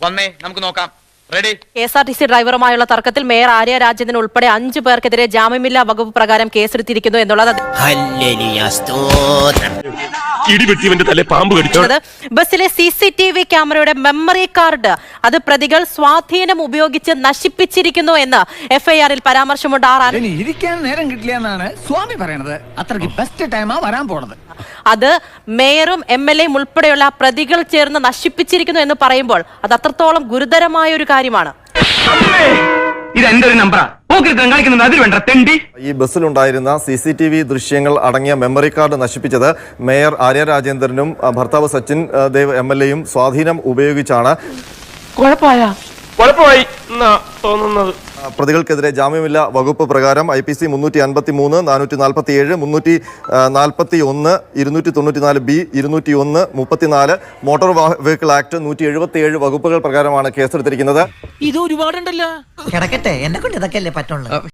വന്നേ നമുക്ക് നോക്കാം. Ready K S R T C ഡ്രൈവറുമായുള്ള തർക്കത്തിൽ മേയർ ആര്യ രാജേന്ദ്രൻ ഉൾപ്പെടെ അഞ്ചു പേർക്കെതിരെ ജാമ്യമില്ലാ വകുപ്പ് പ്രകാരം കേസെടുത്തിരിക്കുന്നു എന്നുള്ളത് പാമ്പ് കടിച്ചോ? ബസ്സിലെ സി സി ടി വി ക്യാമറയുടെ മെമ്മറി കാർഡ് അത് പ്രതികൾ സ്വാധീനം ഉപയോഗിച്ച് നശിപ്പിച്ചിരിക്കുന്നു എന്ന് എഫ്ഐആറിൽ പരാമർശമുണ്ട്. ആർ ആർ ഇനി ഇരിക്കാൻ നേരം കിട്ടില്ല എന്നാണ് സ്വാമി പറയണത്. അത്രയ്ക്ക് ബെസ്റ്റ് ടൈമാ വരാൻ പോണത്. അത് മേയറും എം എൽ എയും ഉൾപ്പെടെയുള്ള പ്രതികൾ ചേർന്ന് നശിപ്പിച്ചിരിക്കുന്നു എന്ന് പറയുമ്പോൾ അത് അത്രത്തോളം ഗുരുതരമായ ഒരു കാര്യമാണ്. ഇത് എന്റെ ഒരു നമ്പറാ? പോക്കിരുത്തം കളിക്കുന്നത് അതിൽ വേണ്ട തെണ്ടി. ഈ ബസ്സിലുണ്ടായിരുന്ന സി സി ടി വി ദൃശ്യങ്ങൾ അടങ്ങിയ മെമ്മറി കാർഡ് നശിപ്പിച്ചത് മേയർ ആര്യ രാജേന്ദ്രനും ഭർത്താവ് സച്ചിൻ ദേവ് എം എൽ എയും സ്വാധീനം ഉപയോഗിച്ചാണ്. കുഴപ്പമായി? തോന്നുന്നത്. പ്രതികൾക്കെതിരെ ജാമ്യമില്ല വകുപ്പ് പ്രകാരം ഐ പി സി മുന്നൂറ്റി അൻപത്തി മൂന്ന് നാനൂറ്റി നാൽപ്പത്തി ഏഴ് മുന്നൂറ്റി നാൽപ്പത്തി ഒന്ന് ഇരുന്നൂറ്റി തൊണ്ണൂറ്റി നാല് ബി ഇരുന്നൂറ്റി ഒന്ന് മുപ്പത്തിനാല് മോട്ടോർ വെഹിക്കിൾ ആക്ട് നൂറ്റി എഴുപത്തി ഏഴ് വകുപ്പുകൾ പ്രകാരമാണ് കേസെടുത്തിരിക്കുന്നത്. ഇത് ഒരുപാടുണ്ടല്ലോ കിടക്കട്ടെ. എന്നെ കൊണ്ട് ഇതൊക്കെ അല്ലേ പറ്റുള്ളൂ.